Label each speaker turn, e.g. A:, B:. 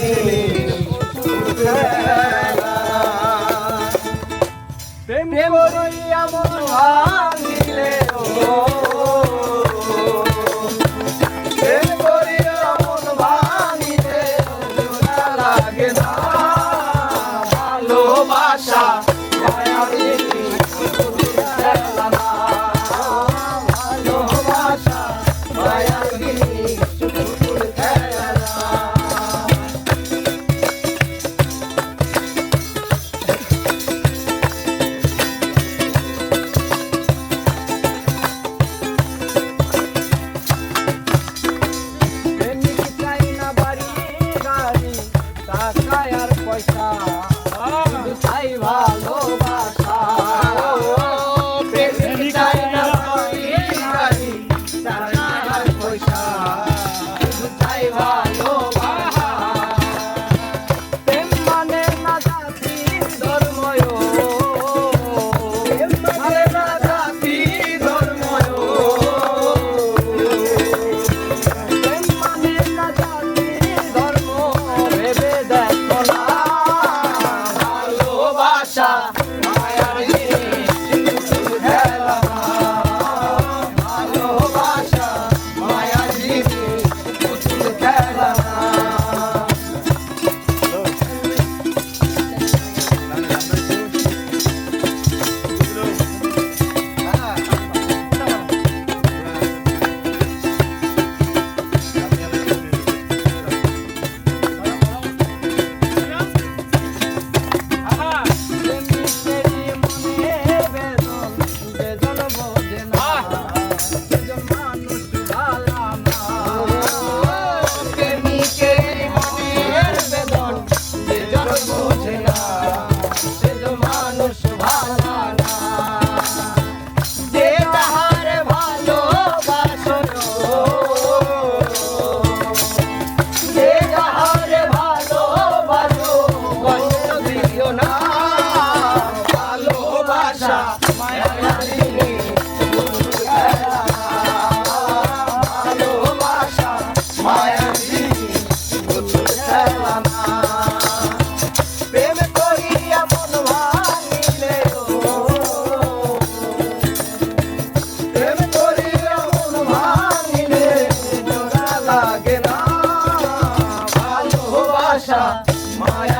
A: দিলে প্রেম করিয়া মন ভাঙিলে ও মায়া